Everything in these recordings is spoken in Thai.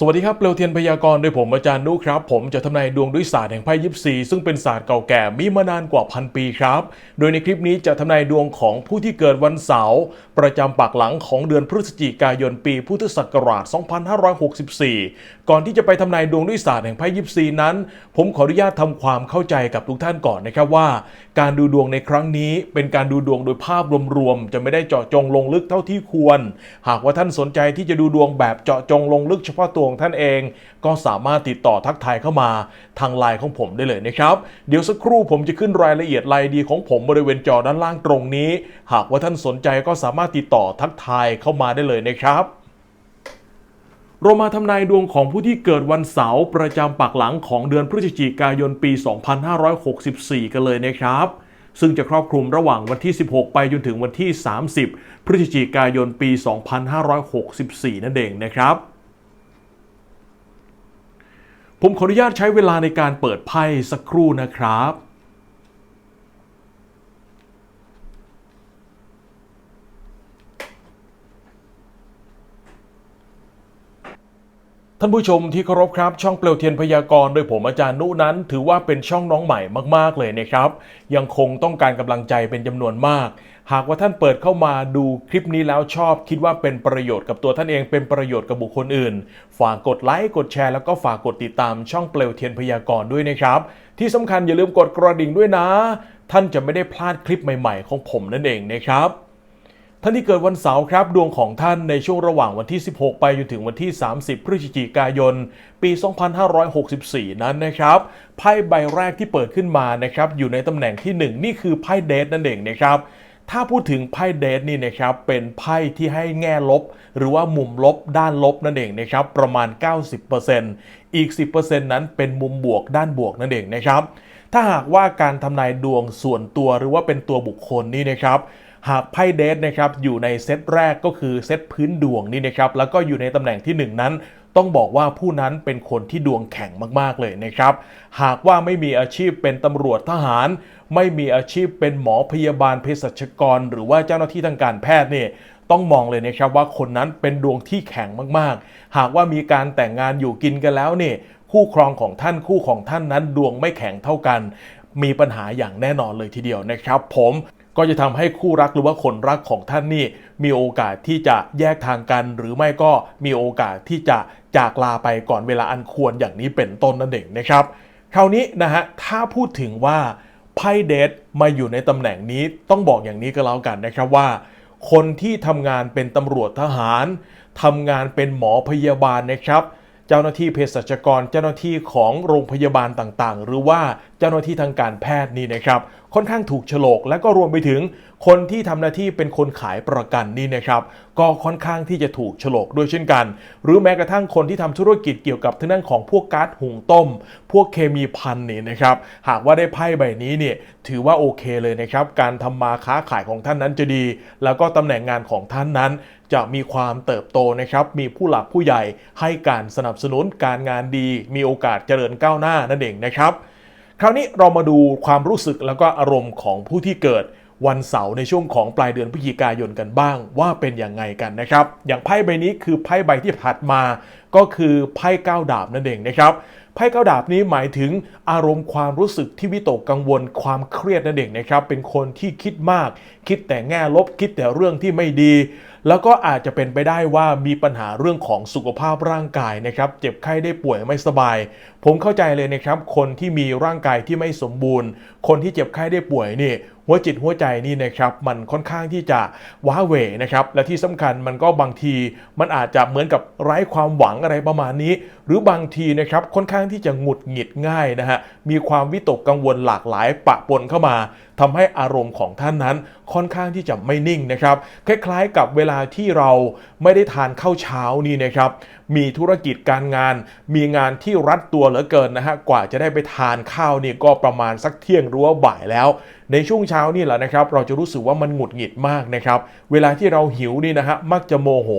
สวัสดีครับเปลวเทียนพยากรณ์โดยผมอาจารย์นุครับ ผมจะทำนายดวงด้วยศาสตร์แห่งไพ่ยิปซีซึ่งเป็นศาสตร์เก่าแก่มีมานานกว่าพันปีครับ โดยในคลิปนี้จะทำนายดวงของผู้ที่เกิดวันเสาร์ประจำปากหลังของเดือนพฤศจิกายนปีพุทธศักราช 2564 ก่อนที่จะไปทำนายดวงด้วยศาสตร์แห่งไพ่ยิปซีนั้น ผมขออนุญาตทำความเข้าใจกับทุกท่านก่อนนะครับว่า การดูดวงในครั้งนี้ เป็นการดูดวงโดยภาพรวมๆจะไม่ได้เจาะจงลงลึกเท่าที่ควร หากว่าท่านสนใจที่จะดูดวงแบบเจาะจงลงลึกเฉพาะตัวงท่านเอง ก็สามารถติดต่อทักทายเข้ามาทางไลน์ของผมได้เลยนะครับ เดี๋ยวสักครู่ผมจะขึ้นรายละเอียดรายดีของผมบริเวณจอด้านล่างตรงนี้ หากว่าท่านสนใจก็สามารถติดต่อทักทายเข้ามาได้เลยนะครับเรามาทำนายดวงของผู้ที่เกิดวันเสาร์ประจำปักหลังของเดือนพฤศจิกายนปี 2564 กันเลยนะครับ ซึ่งจะครอบคลุมระหว่างวันที่ 16 ไปจนถึงวันที่ 30 พฤศจิกายนปี 2564 นั่นเองนะครับ ผมขออนุญาตใช้เวลาในการเปิดไพ่สักครู่นะครับ ท่านผู้ชมที่เคารพครับ ช่องเปลวเทียนพยากรณ์โดยผมอาจารย์นุนั้น ถือว่าเป็นช่องน้องใหม่มากๆเลยนะครับ ยังคงต้องการกำลังใจเป็นจำนวนมาก หากว่าท่านเปิดเข้ามาดูคลิปนี้แล้วชอบ คิดว่าเป็นประโยชน์กับตัวท่านเองเป็นประโยชน์กับบุคคลอื่น ฝากกดไลค์กดแชร์แล้วก็ฝากกดติดตามช่องเปลวเทียนพยากรณ์ด้วยนะครับ ที่สำคัญอย่าลืมกดกระดิ่งด้วยนะ ท่านจะไม่ได้พลาดคลิปใหม่ ๆ ของผมนั่นเองนะครับท่านที่เกิดวันเสาร์ครับดวงของท่านในช่วงระหว่างวันที่ 16 ไปจนถึงวันที่ 30 พฤศจิกายน ปี 2564 นั้นนะครับไพ่ใบแรกที่เปิดขึ้นมานะครับอยู่ในตำแหน่งที่ 1 นี่คือไพ่เดทนั่นเองนะครับ ถ้าพูดถึงไพ่เดทนี่นะครับเป็นไพ่ที่ให้แง่ลบ หรือว่ามุมลบด้านลบนั่นเองนะครับประมาณ 90%อีก 10%นั้นเป็นมุมบวกด้านบวกนั่นเองนะครับ ถ้าหากว่าการทำนายดวงส่วนตัวหรือว่าเป็นตัวบุคคลนี่นะครับหากไพ่เดทนะครับอยู่ในเซตแรกก็คือเซตพื้นดวงนี่นะครับแล้วก็อยู่ในตำแหน่งที่ 1 นั้น ต้องบอกว่าผู้นั้นเป็นคนที่ดวงแข็งมากๆเลยนะครับ หากว่าไม่มีอาชีพเป็นตำรวจทหาร ไม่มีอาชีพเป็นหมอพยาบาลเภสัชกร หรือว่าเจ้าหน้าที่ทางการแพทย์เนี่ยต้องมองเลยนะครับว่าคนนั้นเป็นดวงที่แข็งมากๆ หากว่ามีการแต่งงานอยู่กินกันแล้วเนี่ยคู่ครองของท่านคู่ของท่านนั้นดวงไม่แข็งเท่ากัน มีปัญหาอย่างแน่นอนเลยทีเดียวนะครับ ผมก็จะทำให้คู่รักหรือว่าคนรักของท่านนี่ มีโอกาสที่จะแยกทางกัน หรือไม่ก็มีโอกาสที่จะ จากลาไปก่อนเวลาอันควรอย่างนี้เป็นต้นนั่นเองนะครับ คราวนี้นะฮะถ้าพูดถึงว่าไพ่เดทมาอยู่ในตำแหน่งนี้ต้องบอกอย่างนี้ก็แล้วกันนะครับว่า คนที่ทำงานเป็นตำรวจทหารทำงานเป็นหมอพยาบาลนะครับ เจ้าหน้าที่เภสัชกรเจ้าหน้าที่ของโรงพยาบาลต่างๆ หรือว่าเจ้าหน้าที่ทางการแพทย์นี่นะครับค่อนข้างถูกฉลกและก็รวมไปถึงคนที่ทำหน้าที่เป็นคนขายประกันนี่นะครับก็ค่อนข้างที่จะถูกฉลกด้วยเช่นกัน หรือแม้กระทั่งคนที่ทำธุรกิจเกี่ยวกับทางด้านของพวกก๊าซหุงต้ม พวกเคมีพันนี่นะครับหากว่าได้ไพ่ใบนี้เนี่ยถือว่าโอเคเลยนะครับการทำมาค้าขายของท่านนั้นจะดี แล้วก็ตำแหน่งงานของท่านนั้น จะมีความเติบโตนะครับมีผู้หลักผู้ใหญ่ให้การสนับสนุนการงานดี มีโอกาสเจริญก้าวหน้านั่นเองนะครับ คราวนี้เรามาดูความรู้สึกแล้วก็อารมณ์ของผู้ที่เกิดวันเสาร์ในช่วงของปลายเดือนพฤศจิกายนกันบ้าง ว่าเป็นอย่างไงกันนะครับ อย่างไพ่ใบนี้คือไพ่ใบที่ถัดมา ก็คือไพ่ก้าวดาบนั่นเองนะครับไพ่ก้าวดาบนี้หมายถึงอารมณ์ความรู้สึกที่วิตกกังวลความเครียดนั่นเองนะครับ เป็นคนที่คิดมาก คิดแต่แง่ลบคิดแต่เรื่องที่ไม่ดีแล้วก็อาจจะเป็นไปได้ว่ามีปัญหาเรื่องของสุขภาพร่างกายนะครับเจ็บไข้ได้ป่วยไม่สบาย ผมเข้าใจเลยนะครับคนที่มีร่างกายที่ไม่สมบูรณ์ คนที่เจ็บไข้ได้ป่วยนี่หัวจิตหัวใจนี่นะครับมันค่อนข้างที่จะว้าเหวนะครับและที่สำคัญมันก็บางทีมันอาจจะเหมือนกับไร้ความหวังอะไรประมาณนี้ หรือบางทีนะครับค่อนข้างที่จะหงุดหงิดง่ายนะฮะมีความวิตกกังวลหลากหลายปะปนเข้ามาทำให้อารมณ์ของท่านนั้น ค่อนข้างที่จะไม่นิ่งนะครับ คล้ายๆกับเวลาที่เราไม่ได้ทานข้าวเช้านี่นะครับ มีธุรกิจการงาน มีงานที่รัดตัวเหลือเกินนะฮะกว่าจะได้ไปทานข้าวนี่ก็ประมาณสักเที่ยงหรือว่าบ่ายแล้ว ในช่วงเช้านี่แหละนะครับ เราจะรู้สึกว่ามันหงุดหงิดมากนะครับเวลาที่เราหิวนี่นะฮะมักจะโมโห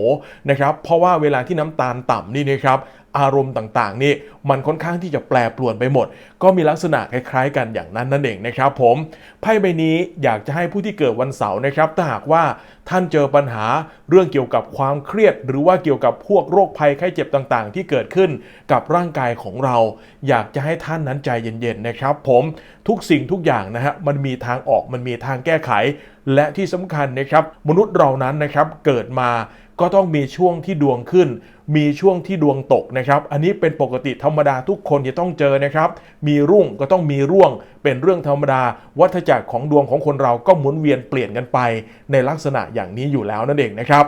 นะครับเพราะว่าเวลาที่น้ำตาลต่ำนี่นะครับอารมณ์ต่างๆ นี่มันค่อนข้างที่จะแปรปรวนไปหมด ก็มีลักษณะคล้ายๆ กันอย่างนั้นนั่นเองนะครับผมไพ่ใบนี้อยากจะให้ผู้ที่เกิดวันเสาร์นะครับถ้าหากว่าท่านเจอปัญหาเรื่องเกี่ยวกับความเครียด หรือว่าเกี่ยวกับพวกโรคภัยไข้เจ็บต่างๆ ที่เกิดขึ้นกับร่างกายของเรา อยากจะให้ท่านนั้นใจเย็นๆนะครับ ผมทุกสิ่งทุกอย่างนะฮะมันมีทางออกมันมีทางแก้ไข และที่สำคัญนะครับ มนุษย์เรานั้นนะครับเกิดมาก็ต้องมีช่วงที่ดวงขึ้น มีช่วงที่ดวงตกนะครับ อันนี้เป็นปกติธรรมดาทุกคนจะต้องเจอนะครับ มีรุ่งก็ต้องมีร่วง เป็นเรื่องธรรมดา วัฏจักรของดวงของคนเราก็หมุนเวียนเปลี่ยนกันไป ในลักษณะอย่างนี้อยู่แล้วนั่นเองนะครับ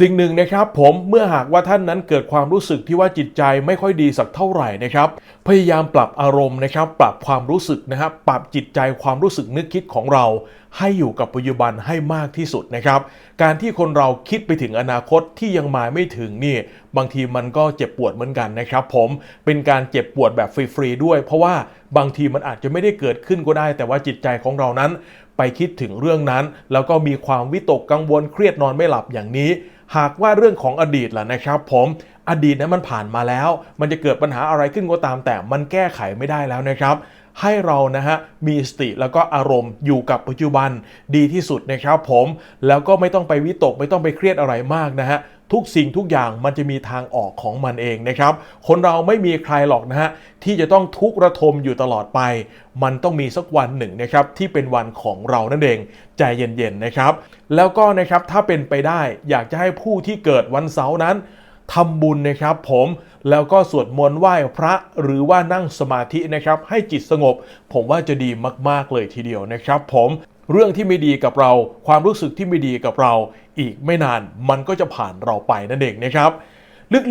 สิ่งหนึ่งนะครับผมเมื่อหากว่าท่านนั้นเกิดความรู้สึกที่ว่าจิตใจไม่ค่อยดีสักเท่าไหร่นะครับ พยายามปรับอารมณ์นะครับ ปรับความรู้สึกนะครับปรับจิตใจความรู้สึกนึกคิดของเรา ให้อยู่กับปัจจุบันให้มากที่สุดนะครับ การที่คนเราคิดไปถึงอนาคตที่ยังมาไม่ถึงนี่ บางทีมันก็เจ็บปวดเหมือนกันนะครับ ผมเป็นการเจ็บปวดแบบฟรีๆด้วย เพราะว่าบางทีมันอาจจะไม่ได้เกิดขึ้นก็ได้ แต่ว่าจิตใจของเรานั้น ไปคิดถึงเรื่องนั้น แล้วก็มีความวิตกกังวลเครียดนอนไม่หลับอย่างนี้ หากว่าเรื่องของอดีตล่ะนะครับ ผมอดีตนั้นมันผ่านมาแล้ว มันจะเกิดปัญหาอะไรขึ้นก็ตาม แต่มันแก้ไขไม่ได้แล้วนะครับ ให้เรานะฮะมีสติแล้วก็อารมณ์อยู่กับปัจจุบันดีที่สุดนะครับ ผมแล้วก็ไม่ต้องไปวิตกไม่ต้องไปเครียดอะไรมากนะฮะ ทุกสิ่งทุกอย่างมันจะมีทางออกของมันเองนะครับ คนเราไม่มีใครหรอกนะฮะที่จะต้องทุกข์ระทมอยู่ตลอดไป มันต้องมีสักวันหนึ่งนะครับที่เป็นวันของเรานั่นเองใจเย็นๆนะครับ แล้วก็นะครับถ้าเป็นไปได้อยากจะให้ผู้ที่เกิดวันเสาร์นั้นทำบุญนะครับผมแล้วก็สวดมนต์ไหว้พระหรือว่านั่งสมาธินะครับให้จิตสงบ ผมว่าจะดีมากๆเลยทีเดียวนะครับ ผม เรื่องที่ไม่ดีกับเรา ความรู้สึกที่ไม่ดีกับเรา อีกไม่นานมันก็จะผ่านเราไปนั่นเองนะครับ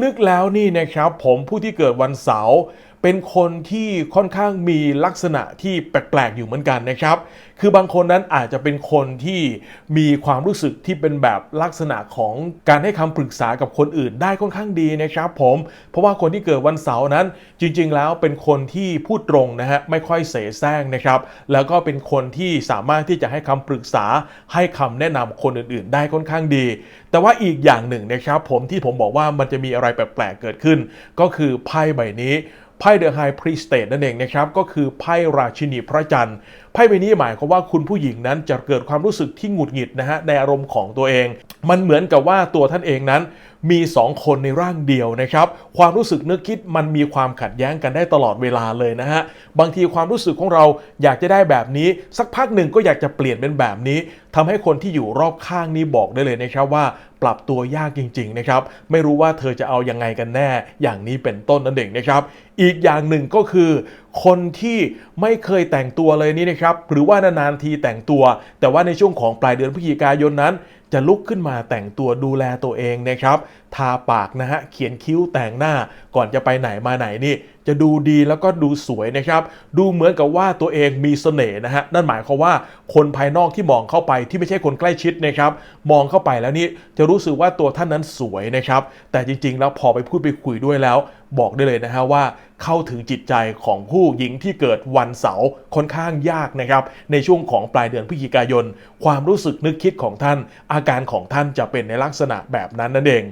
ลึกๆแล้วนี่นะครับ ผมผู้ที่เกิดวันเสาร์ เป็นคนที่ค่อนข้างมีลักษณะที่แปลกๆอยู่เหมือนกันนะครับ คือบางคนนั้นอาจจะเป็นคนที่มีความรู้สึกที่เป็นแบบลักษณะของการให้คำปรึกษากับคนอื่นได้ค่อนข้างดีนะครับ ผม เพราะว่าคนที่เกิดวันเสาร์นั้น จริง ๆ แล้วเป็นคนที่พูดตรงนะฮะไม่ค่อยเสแสร้งนะครับ แล้วก็เป็นคนที่สามารถที่จะให้คำปรึกษาให้คำแนะนำคนอื่น ๆ ได้ค่อนข้างดี แต่ว่าอีกอย่างหนึ่งนะครับ ผมที่ผมบอกว่ามันจะมีอะไรแปลกๆเกิดขึ้น ก็คือไพ่ใบนี้ ไพ่เดอะไฮพรีสเต e นั่นเองนะครับก็คือไพ่ราชินีพระจันทร์ไพ่ใบนี้หมายความว่าคุณผู้หญิงนั้นจะเกิดความรู้สึกที่หงุดหงิดนะฮะในอารมณ์ของตัวเอง มันเหมือนกับว่าตัวท่านเองนั้นมี 2 คนในร่างเดียวนะครับ ความรู้สึกนึกคิดมันมีความขัดแย้งกันได้ตลอดเวลาเลยนะฮะ บางทีความรู้สึกของเราอยากจะได้แบบนี้ สักพักหนึ่งก็อยากจะเปลี่ยนเป็นแบบนี้ทำให้คนที่อยู่รอบข้างนี้บอกได้เลยนะครับว่า ปรับตัวยากจริงๆนะครับไม่รู้ว่าเธอจะเอายังไงกันแน่ อย่างนี้เป็นต้นนั่นเองนะครับอีกอย่างหนึ่งก็คือ คนที่ไม่เคยแต่งตัวเลยนี่นะครับหรือว่านานๆทีแต่งตัว แต่ว่าในช่วงของปลายเดือนพฤศจิกายนนั้น จะลุกขึ้นมาแต่งตัวดูแลตัวเองนะครับทาปากนะฮะเขียนคิ้วแต่งหน้าก่อนจะไปไหนมาไหนนี่จะดูดีแล้วก็ดูสวยนะครับ ดูเหมือนกับว่าตัวเองมีเสน่ห์นะฮะนั่นหมายความว่าคนภายนอกที่มองเข้าไปที่ไม่ใช่คนใกล้ชิดนะครับ มองเข้าไปแล้วนี่จะรู้สึกว่าตัวท่านนั้นสวยนะครับ แต่จริงๆ แล้วพอไปพูดไปคุยด้วยแล้ว บอกได้เลยนะฮะว่าเข้าถึงจิตใจของผู้หญิงที่เกิดวันเสาร์ค่อนข้างยากนะครับ ในช่วงของปลายเดือนพฤศจิกายน ความรู้สึกนึกคิดของท่าน อาการของท่านจะเป็นในลักษณะแบบนั้นนั่นเอง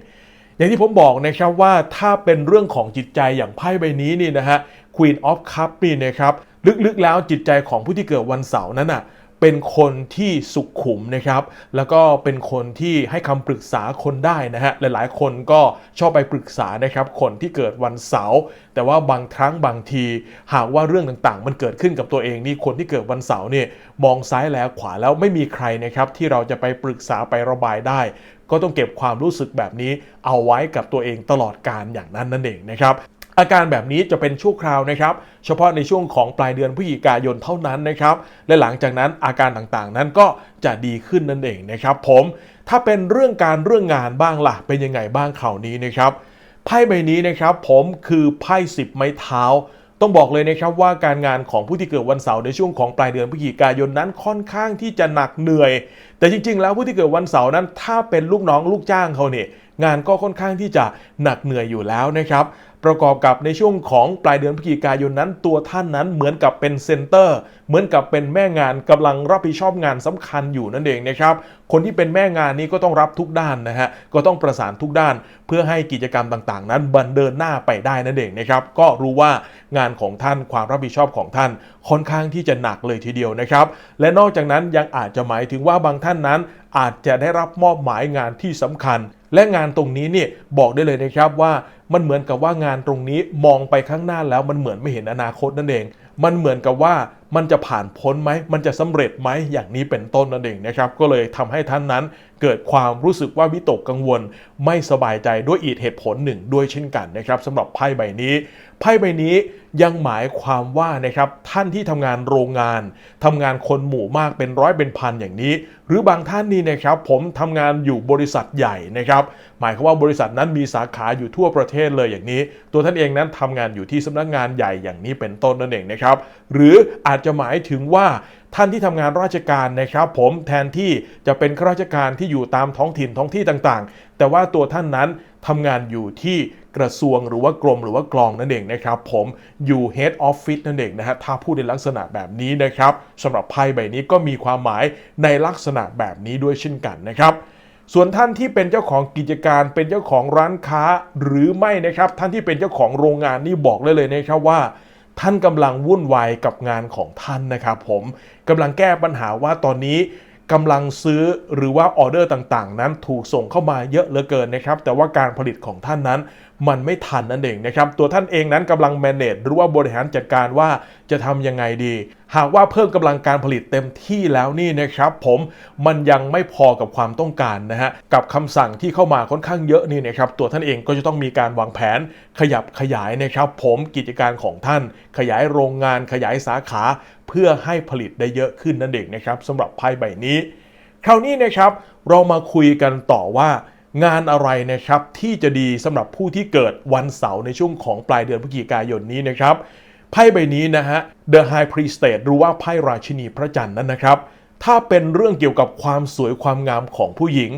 อย่างที่ผมบอกนะครับว่าถ้าเป็นเรื่องของจิตใจอย่างไพ่ใบนี้นี่นะฮะ Queen of Cup นี่นะครับ ลึกๆแล้วจิตใจของผู้ที่เกิดวันเสาร์นั้นอะเป็นคนที่สุขุมนะครับ แล้วก็เป็นคนที่ให้คำปรึกษาคนได้นะฮะ หลายๆ คนก็ชอบไปปรึกษานะครับ คนที่เกิดวันเสาร์แต่ว่าบางครั้งบางที หากว่าเรื่องต่างๆ มันเกิดขึ้นกับตัวเองนี่คนที่เกิดวันเสาร์เนี่ยมองซ้ายแล้วขวาแล้วไม่มีใครนะครับที่เราจะไปปรึกษาไประบายได้ ก็ต้องเก็บความรู้สึกแบบนี้เอาไว้กับตัวเองตลอดการอย่างนั้นนั่นเองนะครับอาการแบบนี้จะเป็นชั่วคราวนะครับ เฉพาะในช่วงของปลายเดือนพฤศจิกายนเท่านั้นนะครับ และหลังจากนั้นอาการต่างๆ นั้นก็จะดีขึ้นนั่นเองนะครับ ผมถ้าเป็นเรื่องการเรื่องงานบ้างล่ะเป็นยังไงบ้างข่าวนี้นะครับไพ่ใบนี้นะครับ ผมคือไพ่สิบไม้เท้า ต้องบอกเลยนะครับว่าการงานของผู้ที่เกิดวันเสาร์ในช่วงของปลายเดือนพฤศจิกายนนั้นค่อนข้างที่จะหนักเหนื่อย แต่จริง ๆ แล้วผู้ที่เกิดวันเสาร์นั้น ถ้าเป็นลูกน้องลูกจ้างเขาเนี่ยงานก็ค่อนข้างที่จะหนักเหนื่อยอยู่แล้วนะครับ ประกอบกับในช่วงของปลายเดือนพฤศจิกายนนั้น ตัวท่านนั้นเหมือนกับเป็นเซนเตอร์ เหมือนกับเป็นแม่งานกำลังรับผิดชอบงานสำคัญอยู่นั่นเองนะครับ คนที่เป็นแม่งานนี้ก็ต้องรับทุกด้านนะฮะ ก็ต้องประสานทุกด้าน เพื่อให้กิจกรรมต่างๆ นั้นบันเดินหน้าไปได้นั่นเองนะครับ ก็รู้ว่างานของท่านความรับผิดชอบของท่านค่อนข้างที่จะหนักเลยทีเดียวนะครับ และนอกจากนั้นยังอาจจะหมายถึงว่าบางท่านนั้นอาจจะได้รับมอบหมายงานที่สำคัญ และงานตรงนี้เนี่ยบอกได้เลยนะครับว่ามันเหมือนกับว่างานตรงนี้มองไปข้างหน้าแล้วมันเหมือนไม่เห็นอนาคตนั่นเอง มันเหมือนกับว่า มันจะผ่านพ้นไหม มันจะสำเร็จไหมอย่างนี้เป็นต้นนั่นเองนะครับ ก็เลยทำให้ท่านนั้นเกิดความรู้สึกว่าวิตกกังวล ไม่สบายใจด้วยอีกเหตุผลหนึ่งด้วยเช่นกันนะครับสำหรับไพ่ใบนี้ ไพ่ใบนี้ยังหมายความว่านะครับท่านที่ทำงานโรงงานทำงานคนหมู่มากเป็นร้อยเป็นพันอย่างนี้ หรือบางท่านนี่นะครับผมทำงานอยู่บริษัทใหญ่นะครับหมายความว่าบริษัทนั้นมีสาขาอยู่ทั่วประเทศเลยอย่างนี้ ตัวท่านเองนั้นทำงานอยู่ที่สำนักงานใหญ่อย่างนี้เป็นต้นนั่นเองนะครับหรืออาจจะหมายถึงว่าท่านที่ทำงานราชการนะครับ ผมแทนที่จะเป็นข้าราชการที่อยู่ตามท้องถิ่นท้องที่ต่างๆ แต่ว่าตัวท่านนั้นทำงานอยู่ที่กระทรวงหรือว่ากรมหรือว่ากลองนั่นเองนะครับ ผมอยู่ head office นั่นเองนะฮะถ้าพูดในลักษณะแบบนี้นะครับสำหรับไพ่ใบนี้ก็มีความหมายในลักษณะแบบนี้ด้วยเช่นกันนะครับส่วนท่านที่เป็นเจ้าของกิจการเป็นเจ้าของร้านค้าหรือไม่นะครับ ท่านที่เป็นเจ้าของโรงงานนี่บอกเลยเลยนะครับว่า ท่านกำลังวุ่นวายกับงานของท่านนะครับผมกำลังแก้ปัญหาว่าตอนนี้กำลังซื้อหรือว่าออเดอร์ต่างๆ นั้นถูกส่งเข้ามาเยอะเหลือเกินนะครับ แต่ว่าการผลิตของท่านนั้น มันไม่ทันนั่นเองนะครับ ตัวท่านเองนั้นกำลัง manage หรือว่าบริหารจัดการว่าจะทำยังไงดี หากว่าเพิ่มกำลังการผลิตเต็มที่แล้วนี่นะครับผมมันยังไม่พอกับความต้องการนะฮะกับคำสั่งที่เข้ามาค่อนข้างเยอะนี่นะครับตัวท่านเองก็จะต้องมีการวางแผนขยับขยายนะครับ ผมกิจการของท่าน ขยายโรงงานขยายสาขา เพื่อให้ผลิตได้เยอะขึ้นนั่นเองนะครับสำหรับไพ่ใบนี้ คราวนี้นะครับเรามาคุยกันต่อว่า งานอะไรนะครับที่จะดีสำหรับผู้ที่เกิดวันเสาร์ในช่วงของปลายเดือนพฤศจิกายนนี้นะครับไพ่ใบนี้นะฮะ The High Priestess หรือว่าไพ่ราชินีพระจันทร์นั้นนะครับ ถ้าเป็นเรื่องเกี่ยวกับความสวยความงามของผู้หญิง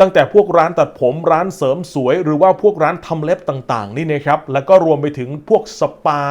ตั้งแต่พวกร้านตัดผมร้านเสริมสวย หรือว่าพวกร้านทำเล็บต่างๆ นี่นะครับ แล้วก็รวมไปถึงพวกสปา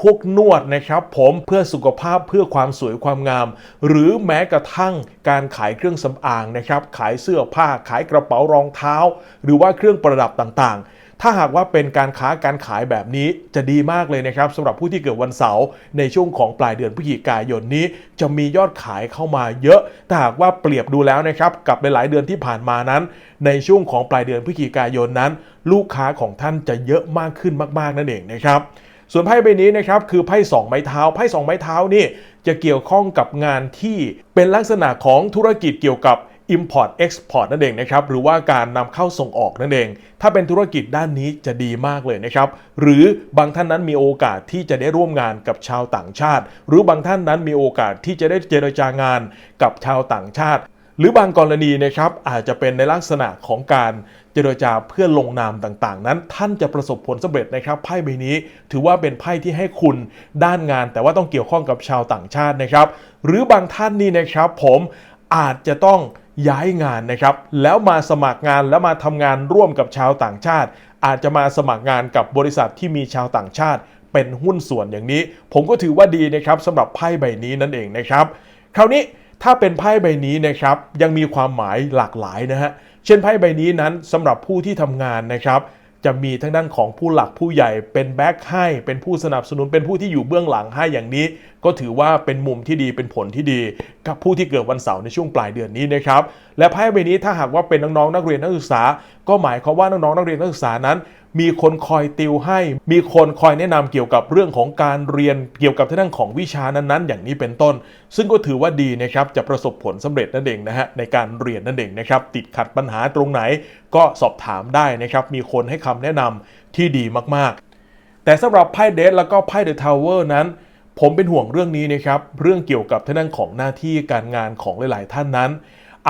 พวกนวดนะครับ ผมเพื่อสุขภาพเพื่อความสวยความงาม หรือแม้กระทั่งการขายเครื่องสำอางนะครับ ขายเสื้อผ้าขายกระเป๋ารองเท้า หรือว่าเครื่องประดับต่างๆถ้าหากว่าเป็นการค้าการขายแบบนี้จะดีมากเลยนะครับสำหรับผู้ที่เกิดวันเสาร์ในช่วงของปลายเดือนพฤศจิกายนนี้ จะมียอดขายเข้ามาเยอะ ถ้าหากว่าเปรียบดูแล้วนะครับกับหลายๆเดือนที่ผ่านมานั้น ในช่วงของปลายเดือนพฤศจิกายนนั้น ลูกค้าของท่านจะเยอะมากขึ้นมาก ๆ นั่นเองนะครับ ส่วนไพ่ใบนี้นะครับคือไพ่สองไม้เท้าไพ่สองไม้เท้านี่จะเกี่ยวข้องกับงานที่เป็นลักษณะของธุรกิจเกี่ยวกับ Import Export นั่นเองนะครับหรือว่าการนำเข้าส่งออกนั่นเอง ถ้าเป็นธุรกิจด้านนี้จะดีมากเลยนะครับ หรือบางท่านนั้นมีโอกาสที่จะได้ร่วมงานกับชาวต่างชาติ หรือบางท่านนั้นมีโอกาสที่จะได้เจรจางานกับชาวต่างชาติ หรือบางกรณีนะครับอาจจะเป็นในลักษณะของการเจรจาเพื่อลงนามต่างๆ นั้น ท่านจะประสบผลสำเร็จนะครับไพ่ใบนี้ถือว่าเป็นไพ่ที่ให้คุณด้านงาน แต่ว่าต้องเกี่ยวข้องกับชาวต่างชาตินะครับ หรือบางท่านนี่นะครับผมอาจจะต้องย้ายงานนะครับ แล้วมาสมัครงานแล้วมาทำงานร่วมกับชาวต่างชาติ อาจจะมาสมัครงานกับบริษัทที่มีชาวต่างชาติ เป็นหุ้นส่วนอย่างนี้ ผมก็ถือว่าดีนะครับสำหรับไพ่ใบนี้นั่นเองนะครับ คราวนี้ ถ้าเป็นไพ่ใบนี้นะครับยังมีความหมายหลากหลายนะฮะเช่นไพ่ใบนี้นั้นสำหรับผู้ที่ทำงานนะครับจะมีทั้งด้านของผู้หลักผู้ใหญ่เป็นแบ็คให้เป็นผู้สนับสนุนเป็นผู้ที่อยู่เบื้องหลังให้อย่างนี้ ก็ถือว่าเป็นมุมที่ดีเป็นผลที่ดี กับผู้ที่เกิดวันเสาร์ในช่วงปลายเดือนนี้นะครับและไพ่ใบนี้ถ้าหากว่าเป็นน้องๆนักเรียนนักศึกษา ก็หมายความว่าน้องๆนักเรียนนักศึกษานั้น มีคนคอยติวให้ มีคนคอยแนะนำเกี่ยวกับเรื่องของการเรียนเกี่ยวกับทางด้านของวิชานั้นๆ อย่างนี้เป็นต้น ซึ่งก็ถือว่าดีนะครับจะประสบผลสำเร็จนั่นเองนะฮะในการเรียนนั่นเองนะครับติดขัดปัญหาตรงไหนก็สอบถามได้นะครับมีคนให้คำแนะนำที่ดีมากๆ แต่สำหรับไพ่เดสแล้วก็ไพ่เดอะทาวเวอร์นั้นผมเป็นห่วงเรื่องนี้นะครับ เรื่องเกี่ยวกับทางด้านของหน้าที่การงานของหลาย ๆ ท่านนั้น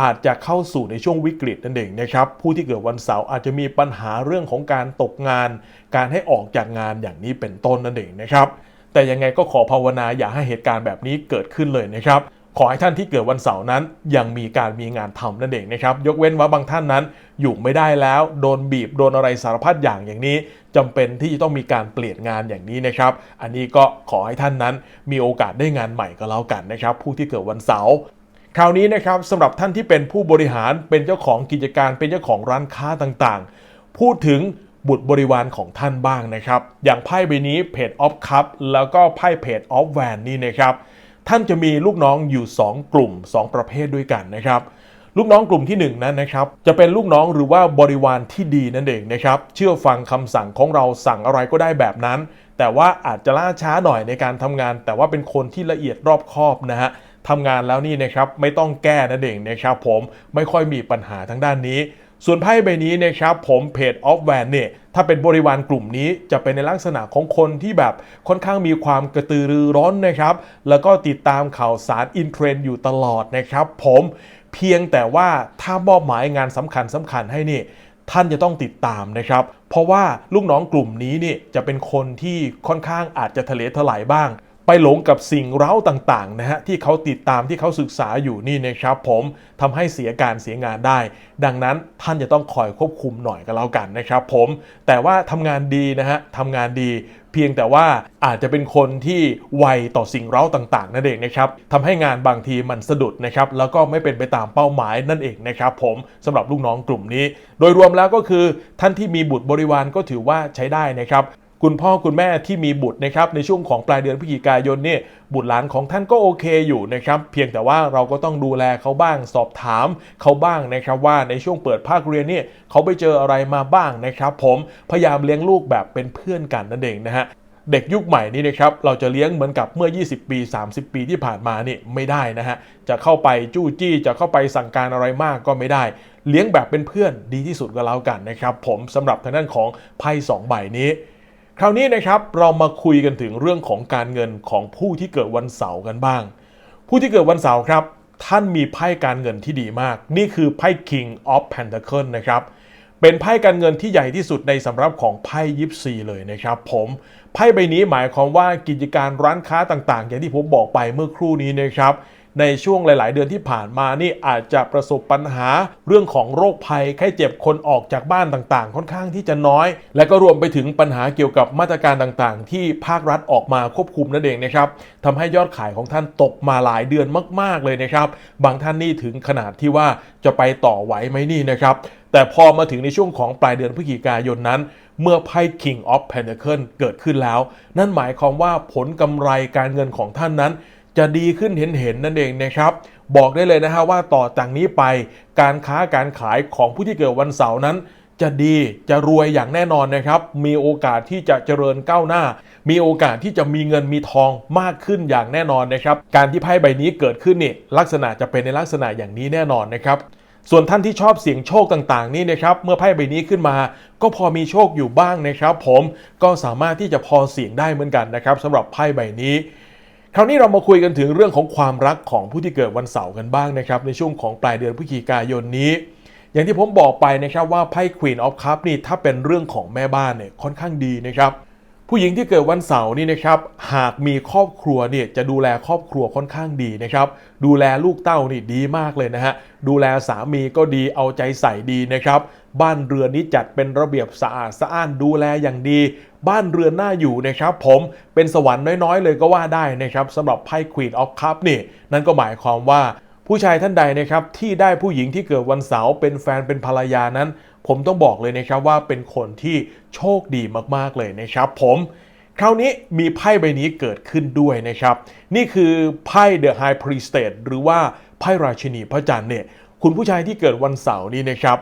อาจจะเข้าสู่ในช่วงวิกฤตนั่นเองนะครับผู้ที่เกิดวันเสาร์อาจจะมีปัญหาเรื่องของการตกงาน การให้ออกจากงานอย่างนี้เป็นต้นนั่นเองนะครับแต่ยังไงก็ขอภาวนาอย่าให้เหตุการณ์แบบนี้เกิดขึ้นเลยนะครับขอให้ท่านที่เกิดวันเสาร์นั้น ยังมีการมีงานทำนั่นเองนะครับยกเว้นว่าบางท่านนั้นอยู่ไม่ได้แล้ว โดนบีบโดนอะไรสารพัดอย่างอย่างนี้จำเป็นที่จะต้องมีการเปลี่ยนงานอย่างนี้นะครับ อันนี้ก็ขอให้ท่านนั้นมีโอกาสได้งานใหม่ก็แล้วกันนะครับ ผู้ที่เกิดวันเสาร์ คราวนี้นะครับสำหรับท่านที่เป็นผู้บริหารเป็นเจ้าของกิจการเป็นเจ้าของร้านค้าต่างๆ พูดถึงบุตรบริวารของท่านบ้างนะครับ อย่างไพ่ใบนี้เพจออฟคัพแล้วก็ไพ่เพจออฟแวนนี่นะครับ ท่านจะมีลูกน้องอยู่ 2 กลุ่ม 2 ประเภทด้วยกันนะครับ ลูกน้องกลุ่มที่ 1 นั้นนะครับ จะเป็นลูกน้องหรือว่าบริวารที่ดีนั่นเองนะครับ เชื่อฟังคำสั่งของเราสั่งอะไรก็ได้แบบนั้น แต่ว่าอาจจะล่าช้าหน่อยในการทำงาน แต่ว่าเป็นคนที่ละเอียดรอบคอบนะฮะ ทำงานแล้วนี่นะครับไม่ต้องแก้นั่นเองนะครับผมไม่ค่อยมีปัญหาทางด้านนี้ ส่วนไพ่ใบนี้นะครับผมเพจออฟแวนเนี่ยถ้าเป็นบริวารกลุ่มนี้จะเป็นในลักษณะของคนที่แบบค่อนข้างมีความกระตือรือร้นนะครับ แล้วก็ติดตามข่าวสารอินเทรนด์อยู่ตลอดนะครับผมเพียงแต่ว่าถ้ามอบหมายงานสำคัญสำคัญให้นี่ท่านจะต้องติดตามนะครับ เพราะว่าลูกน้องกลุ่มนี้นี่จะเป็นคนที่ค่อนข้างอาจจะทะเลถลายบ้าง ไปหลงกับสิ่งเร้าต่างๆนะฮะที่เขาติดตามที่เขาศึกษาอยู่นี่นะครับผมทำให้เสียการเสียงานได้ ดังนั้นท่านจะต้องคอยควบคุมหน่อยก็แล้วกันนะครับผมแต่ว่าทำงานดีนะฮะทำงานดี เพียงแต่ว่าอาจจะเป็นคนที่ไวต่อสิ่งเร้าต่างๆนั่นเองนะครับทำให้งานบางทีมันสะดุดนะครับแล้วก็ไม่เป็นไปตามเป้าหมายนั่นเองนะครับผมสำหรับลูกน้องกลุ่มนี้ โดยรวมแล้วก็คือท่านที่มีบุตรบริวารก็ถือว่าใช้ได้นะครับ คุณพ่อคุณแม่ที่มีบุตรนะครับในช่วงของปลายเดือนพฤศจิกายนเนี่ยบุตรหลานของท่านก็โอเคอยู่นะครับเพียงแต่ว่าเราก็ต้องดูแลเขาบ้างสอบถามเขาบ้างนะครับว่าในช่วงเปิดภาคเรียนเนี่ยเขาไปเจออะไรมาบ้างนะครับ ผมพยายามเลี้ยงลูกแบบเป็นเพื่อนกันนั่นเองนะฮะเด็กยุคใหม่นี้นะครับเราจะเลี้ยงเหมือนกับเมื่อ 20 ปี 30 ปีที่ผ่านมานี่ไม่ได้นะฮะจะเข้าไปจู้จี้จะเข้าไปสั่งการอะไรมากก็ไม่ได้ เลี้ยงแบบเป็นเพื่อนดีที่สุดก็แล้วกันนะครับผมสำหรับทางด้านของไพ่สองใบนี้ คราวนี้นะครับเรามาคุยกันถึงเรื่องของการเงินของผู้ที่เกิดวันเสาร์กันบ้าง ผู้ที่เกิดวันเสาร์ครับ ท่านมีไพ่การเงินที่ดีมาก นี่คือไพ่ King of Pentacle นะครับเป็นไพ่การเงินที่ใหญ่ที่สุดในสำรับของไพ่ยิปซีเลยนะครับผมไพ่ใบนี้หมายความว่ากิจการร้านค้าต่างๆ อย่างที่ผมบอกไปเมื่อครู่นี้นะครับ ในช่วงหลาย ๆ เดือนที่ผ่านมานี่อาจจะประสบปัญหาเรื่องของโรคภัยไข้เจ็บคนออกจากบ้านต่าง ๆ ค่อนข้างที่จะน้อย และก็รวมไปถึงปัญหาเกี่ยวกับมาตรการต่าง ๆ ที่ภาครัฐออกมาควบคุมนั่นเองนะครับทำให้ยอดขายของท่านตกมาหลายเดือนมาก ๆ เลยนะครับ บางท่านนี่ถึงขนาดที่ว่าจะไปต่อไหวไหมนี่นะครับ แต่พอมาถึงในช่วงของปลายเดือนพฤศจิกายนนั้นเมื่อไพ่ King of Pentacle เกิดขึ้นแล้ว นั่นหมายความว่าผลกำไรการเงินของท่านนั้น จะดีขึ้นเห็นๆนั่นเองนะครับ บอกได้เลยนะฮะว่าต่อจากนี้ไปการค้าการขายของผู้ที่เกิดวันเสาร์นั้น จะดีจะรวยอย่างแน่นอนนะครับ มีโอกาสที่จะเจริญก้าวหน้า มีโอกาสที่จะมีเงินมีทองมากขึ้นอย่างแน่นอนนะครับ การที่ไพ่ใบนี้เกิดขึ้นนี่ลักษณะจะเป็นในลักษณะอย่างนี้แน่นอนนะครับส่วนท่านที่ชอบเสี่ยงโชคต่างๆนี่นะครับเมื่อไพ่ใบนี้ขึ้นมา ก็พอมีโชคอยู่บ้างนะครับ ผมก็สามารถที่จะพอเสี่ยงได้เหมือนกันนะครับสำหรับไพ่ใบนี้ คราวนี้เรามาคุยกันถึงเรื่องของความรักของผู้ที่เกิดวันเสาร์กันบ้างนะครับ ในช่วงของปลายเดือนพฤศจิกายนนี้ อย่างที่ผมบอกไปนะครับว่าไพ่ Queen of Cup นี่ถ้าเป็นเรื่องของแม่บ้านเนี่ยค่อนข้างดีนะครับ ผู้หญิงที่เกิดวันเสาร์นี่นะครับหากมีครอบครัวเนี่ยจะดูแลครอบครัวค่อนข้างดีนะครับดูแลลูกเต้านี่ดีมากเลยนะฮะดูแลสามีก็ดีเอาใจใส่ดีนะครับบ้านเรือนนี้จัดเป็นระเบียบสะอาดสะอ้านดูแลอย่างดี บ้านเรือนน่าอยู่นะครับผมเป็นสวรรค์น้อยๆ เลยก็ว่าได้นะครับสำหรับไพ่ Queen of Cup นี่นั่นก็หมายความว่า ผู้ชายท่านใดนะครับที่ได้ผู้หญิงที่เกิดวันเสาร์เป็นแฟนเป็นภรรยานั้น ผมต้องบอกเลยนะครับว่าเป็นคนที่โชคดีมากๆเลยนะครับผมคราวนี้มีไพ่ใบนี้เกิดขึ้นด้วยนะครับ นี่คือไพ่ The High Priestess หรือว่าไพ่ราชินีพระจันทร์เนี่ยคุณผู้ชายที่เกิดวันเสาร์นี้นะครับ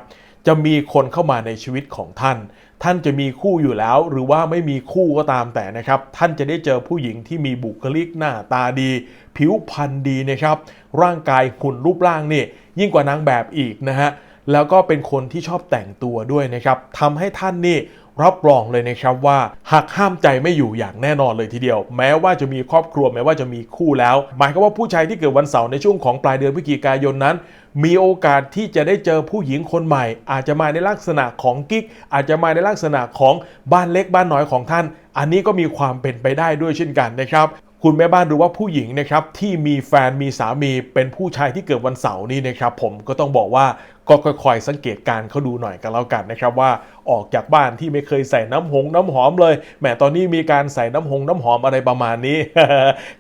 จะมีคนเข้ามาในชีวิตของท่าน ท่านจะมีคู่อยู่แล้ว หรือว่าไม่มีคู่ก็ตามแต่นะครับ ท่านจะได้เจอผู้หญิงที่มีบุคลิกหน้าตาดี ผิวพรรณดีนะครับ ร่างกายหุ่นรูปร่างนี่ยิ่งกว่านางแบบอีกนะฮะแล้วก็เป็นคนที่ชอบแต่งตัวด้วยนะครับทำให้ท่านนี่ รับรองเลยนะครับว่าหักห้ามใจไม่อยู่อย่างแน่นอนเลยทีเดียว แม้ว่าจะมีครอบครัวแม้ว่าจะมีคู่แล้ว หมายความว่าผู้ชายที่เกิดวันเสาร์ในช่วงของปลายเดือนพฤศจิกายนนั้น มีโอกาสที่จะได้เจอผู้หญิงคนใหม่ อาจจะมาในลักษณะของกิ๊ก อาจจะมาในลักษณะของบ้านเล็กบ้านน้อยของท่าน อันนี้ก็มีความเป็นไปได้ด้วยเช่นกันนะครับคุณแม่บ้านหรือว่าผู้หญิงนะครับที่มีแฟนมีสามีเป็นผู้ชายที่เกิดวันเสาร์นี่นะครับผมก็ต้องบอกว่า ก็ค่อยๆ สังเกตการเขาดูหน่อยกันแล้วกันนะครับว่าออกจากบ้านที่ไม่เคยใส่น้ำหงน้ำหอมเลยแหมตอนนี้มีการใส่น้ำหงน้ำหอมอะไรประมาณนี้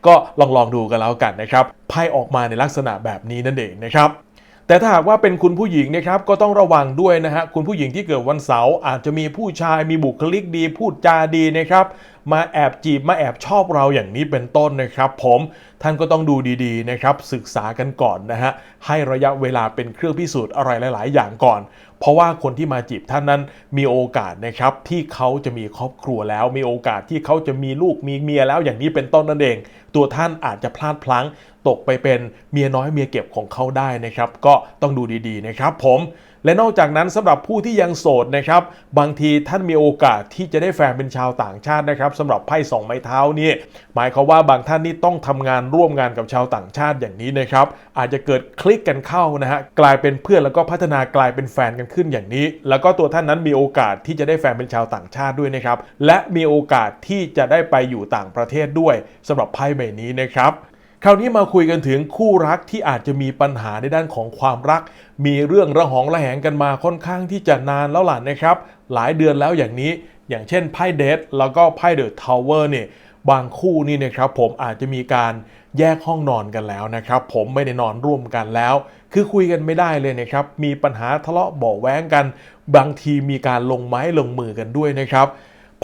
ก็ลองลองดูกันแล้วกันนะครับไพ่ออกมาในลักษณะแบบนี้นั่นเองนะครับแต่ถ้าหากว่าเป็นคุณผู้หญิงนะครับก็ต้องระวังด้วยนะฮะคุณผู้หญิงที่เกิดวันเสาร์อาจจะมีผู้ชายมีบุคลิกดีพูดจาดีนะครับ มาแอบจีบมาแอบชอบเราอย่างนี้เป็นต้นนะครับ ผมท่านก็ต้องดูดีๆนะครับศึกษากันก่อนนะฮะให้ระยะเวลาเป็นเครื่องพิสูจน์อะไรหลาย ๆ อย่างก่อน เพราะว่าคนที่มาจีบท่านนั้นมีโอกาสนะครับที่เขาจะมีครอบครัวแล้ว มีโอกาสที่เขาจะมีลูกมีเมียแล้วอย่างนี้เป็นต้นนั่นเอง ตัวท่านอาจจะพลาดพลั้ง ตกไปเป็นเมียน้อยเมียเก็บของเขาได้นะครับ ก็ต้องดูดีๆนะครับ ผม และนอกจากนั้นสำหรับผู้ที่ยังโสดนะครับ บางทีท่านมีโอกาสที่จะได้แฟนเป็นชาวต่างชาตินะครับสำหรับไพ่สองไม้เท้านี่หมายความว่าบางท่านนี่ต้องทำงานร่วมงานกับชาวต่างชาติอย่างนี้นะครับอาจจะเกิดคลิกกันเข้านะฮะกลายเป็นเพื่อนแล้วก็พัฒนากลายเป็นแฟนกันขึ้นอย่างนี้ แล้วก็ตัวท่านนั้นมีโอกาสที่จะได้แฟนเป็นชาวต่างชาติด้วยนะครับและมีโอกาสที่จะได้ไปอยู่ต่างประเทศด้วยสำหรับไพ่ใบนี้นะครับ คราวนี้มาคุยกันถึงคู่รักที่อาจจะมีปัญหาในด้านของความรัก มีเรื่องระหองระแหงกันมาค่อนข้างที่จะนานแล้วล่ะนะครับ หลายเดือนแล้วอย่างนี้ อย่างเช่นไพ่เดทแล้วก็ไพ่เดอะทาวเวอร์เนี่ยบางคู่นี่นะครับผมอาจจะมีการแยกห้องนอนกันแล้วนะครับ ผมไม่ได้นอนร่วมกันแล้ว คือคุยกันไม่ได้เลยนะครับ มีปัญหาทะเลาะเบาะแว้งกัน บางทีมีการลงไม้ลงมือกันด้วยนะครับ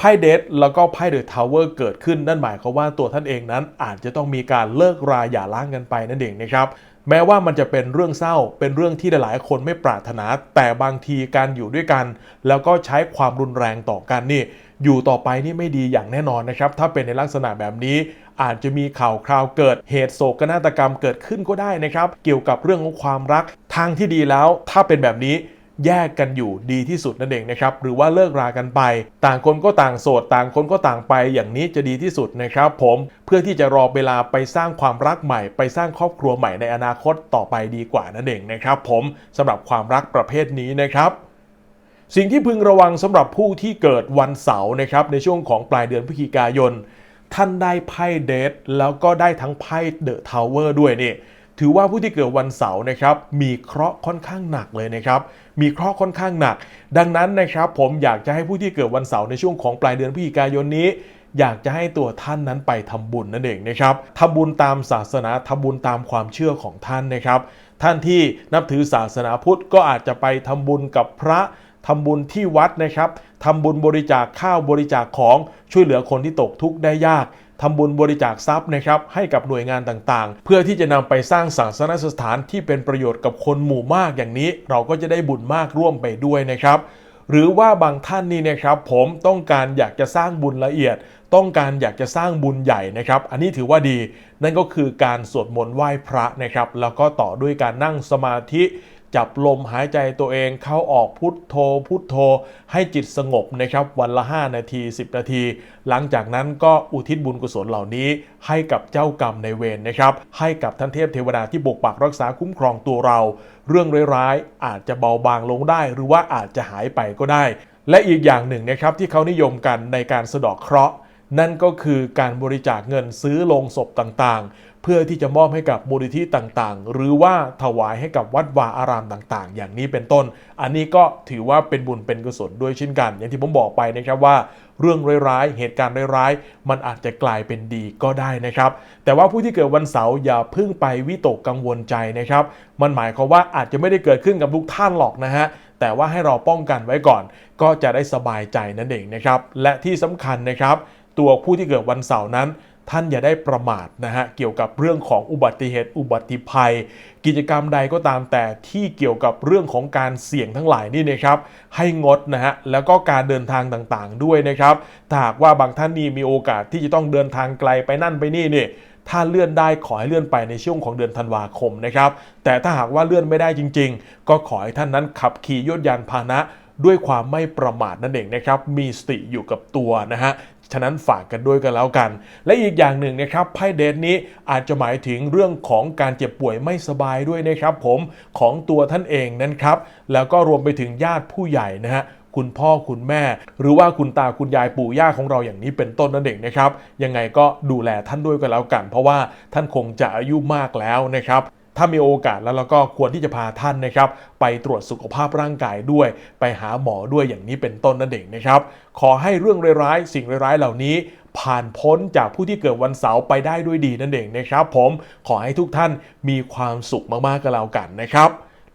ไพ่เดทแล้วก็ไพ่เดอะทาวเวอร์เกิดขึ้นนั่นหมายความว่าตัวท่านเองนั้นอาจจะต้องมีการเลิกราหย่าร้างกันไปนั่นเองนะครับแม้ว่ามันจะเป็นเรื่องเศร้า เป็นเรื่องที่หลายๆ คนไม่ปรารถนา แต่บางทีการอยู่ด้วยกัน แล้วก็ใช้ความรุนแรงต่อกันนี่ อยู่ต่อไปนี่ไม่ดีอย่างแน่นอนนะครับ ถ้าเป็นในลักษณะแบบนี้ อาจจะมีข่าวคราวเกิดเหตุโศกนาฏกรรมเกิดขึ้นก็ได้นะครับ เกี่ยวกับเรื่องของความรัก ทางที่ดีแล้ว ถ้าเป็นแบบนี้ แยกกันอยู่ดีที่สุดนั่นเองนะครับหรือว่าเลิกรากันไป ต่างคนก็ต่างโสด ต่างคนก็ต่างไปอย่างนี้จะดีที่สุดนะครับผมเพื่อที่จะรอเวลาไปสร้างความรักใหม่ ไปสร้างครอบครัวใหม่ในอนาคตต่อไปดีกว่านั่นเองนะครับผมสำหรับความรักประเภทนี้นะครับสิ่งที่พึงระวังสำหรับผู้ที่เกิดวันเสาร์นะครับในช่วงของปลายเดือนพฤศจิกายน ท่านได้ไพ่เดทแล้วก็ได้ทั้งไพ่เดอะทาวเวอร์ด้วยนี่ ถือว่าผู้ที่เกิดวันเสาร์นะครับมีเคราะห์ค่อนข้างหนักเลยนะครับมีเคราะห์ค่อนข้างหนัก ดังนั้นนะครับผมอยากจะให้ผู้ที่เกิดวันเสาร์ในช่วงของปลายเดือนพฤศจิกายนนี้ อยากจะให้ตัวท่านนั้นไปทำบุญนั่นเองนะครับทำบุญตามศาสนาทำบุญตามความเชื่อของท่านนะครับ ท่านที่นับถือศาสนาพุทธก็อาจจะไปทำบุญกับพระทำบุญที่วัดนะครับทำบุญบริจาคข้าวบริจาคของช่วยเหลือคนที่ตกทุกข์ได้ยาก ทำบุญบริจาคทรัพย์นะครับให้กับหน่วยงานต่างๆ เพื่อที่จะนำไปสร้างศาสนสถานที่เป็นประโยชน์กับคนหมู่มากอย่างนี้ เราก็จะได้บุญมากร่วมไปด้วยนะครับ หรือว่าบางท่านนี่นะครับ ผมต้องการอยากจะสร้างบุญละเอียด ต้องการอยากจะสร้างบุญใหญ่นะครับ อันนี้ถือว่าดี นั่นก็คือการสวดมนต์ไหว้พระนะครับ แล้วก็ต่อด้วยการนั่งสมาธิ จับลมหายใจตัวเองเข้าออกพุทโธ พุทโธ ให้จิตสงบนะครับวันละ 5 นาที 10 นาที หลังจากนั้นก็อุทิศบุญกุศลเหล่านี้ ให้กับเจ้ากรรมในเวรนะครับ ให้กับท่านเทพเทวดาที่ปกปักรักษาคุ้มครองตัวเรา เรื่องร้ายๆอาจจะเบาบางลงได้ หรือว่าอาจจะหายไปก็ได้ และอีกอย่างหนึ่งนะครับที่เขานิยมกันในการสะดอกเคราะห์นั่นก็คือการบริจาคเงินซื้อโลงศพต่างๆ เพื่อที่จะมอบให้กับมูลนิธิต่างๆ หรือว่าถวายให้กับวัดวาอารามต่างๆ อย่างนี้เป็นต้น อันนี้ก็ถือว่าเป็นบุญเป็นกุศลด้วยเช่นกัน อย่างที่ผมบอกไปนะครับว่า เรื่องร้ายๆ เหตุการณ์ร้ายๆ มันอาจจะกลายเป็นดีก็ได้นะครับ แต่ว่าผู้ที่เกิดวันเสาร์อย่าเพิ่งไปวิตกกังวลใจนะครับ มันหมายความว่าอาจจะไม่ได้เกิดขึ้นกับทุกท่านหรอกนะฮะแต่ว่าให้เราป้องกันไว้ก่อน ก็จะได้สบายใจนั่นเองนะครับ และที่สำคัญนะครับ ตัวผู้ที่เกิดวันเสาร์นั้น ท่านอย่าได้ประมาทนะฮะเกี่ยวกับเรื่องของอุบัติเหตุอุบัติภัย กิจกรรมใดก็ตามแต่ที่เกี่ยวกับเรื่องของการเสี่ยงทั้งหลายนี่นะครับ ให้งดนะฮะแล้วก็การเดินทางต่างๆ ด้วยนะครับถ้าหากว่าบางท่านนี่มีโอกาสที่จะต้องเดินทางไกลไปนั่นไปนี่นี่ถ้าเลื่อนได้ขอให้เลื่อนไปในช่วงของเดือนธันวาคมนะครับ แต่ถ้าหากว่าเลื่อนไม่ได้จริง ๆ ก็ขอให้ท่านนั้นขับขี่ยนต์ยานพาหนะด้วยความไม่ประมาทนั่นเองนะครับ มีสติอยู่กับตัวนะฮะ ฉะนั้นฝากกันด้วยกันแล้วกัน และอีกอย่างหนึ่งนะครับไพ่เดทนี้อาจจะหมายถึงเรื่องของการเจ็บป่วยไม่สบายด้วยนะครับผมของตัวท่านเองนั้นครับ แล้วก็รวมไปถึงญาติผู้ใหญ่นะฮะคุณพ่อคุณแม่ หรือว่าคุณตาคุณยายปู่ย่าของเราอย่างนี้เป็นต้นนั่นเองนะครับ ยังไงก็ดูแลท่านด้วยกันแล้วกัน เพราะว่าท่านคงจะอายุมากแล้วนะครับ ถ้ามีโอกาสแล้วเราก็ควรที่จะพาท่านนะครับ ไปตรวจสุขภาพร่างกายด้วย ไปหาหมอด้วยอย่างนี้เป็นต้นนั่นเองนะครับ ขอให้เรื่องร้ายๆสิ่งร้ายๆเหล่านี้ ผ่านพ้นจากผู้ที่เกิดวันเสาร์ไปได้ด้วยดีนั่นเองนะครับ ผมขอให้ทุกท่านมีความสุขมากๆกันแล้วกันนะครับ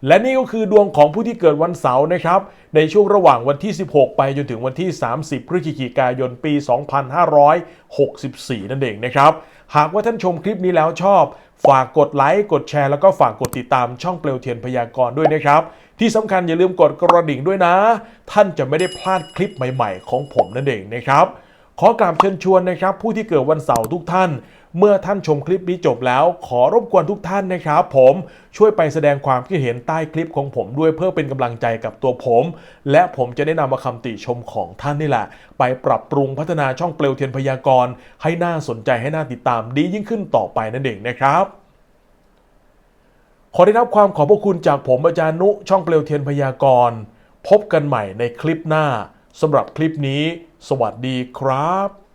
และนี่ก็คือดวงของผู้ที่เกิดวันเสาร์นะครับ ในช่วงระหว่างวันที่ 16 ไปจนถึงวันที่ 30 พฤศจิกายนปี 2564 นั่นเองนะครับ หากว่าท่านชมคลิปนี้แล้วชอบ ฝากกดไลค์กดแชร์แล้วก็ฝากกดติดตามช่องเปลวเทียนพยากรณ์ด้วยนะครับ ที่สำคัญอย่าลืมกดกระดิ่งด้วยนะ ท่านจะไม่ได้พลาดคลิปใหม่ ๆ ของผมนั่นเองนะครับ ขอกราบเชิญชวนนะครับ ผู้ที่เกิดวันเสาร์ทุกท่าน เมื่อท่านชมคลิปนี้จบแล้ว ขอรบกวนทุกท่านนะครับ ผมช่วยไปแสดงความคิดเห็นใต้คลิปของผมด้วยเพื่อเป็นกำลังใจกับตัวผม และผมจะได้นำมาคำติชมของท่านนี่แหละ ไปปรับปรุงพัฒนาช่องเปลวเทียนพยากรณ์ให้น่าสนใจให้น่าติดตามดียิ่งขึ้นต่อไปนั่นเองนะครับขอได้รับความขอบพระคุณจากผมอาจารย์นุช่องเปลวเทียนพยากรณ์พบกันใหม่ในคลิปหน้าสำหรับคลิปนี้ สวัสดีครับ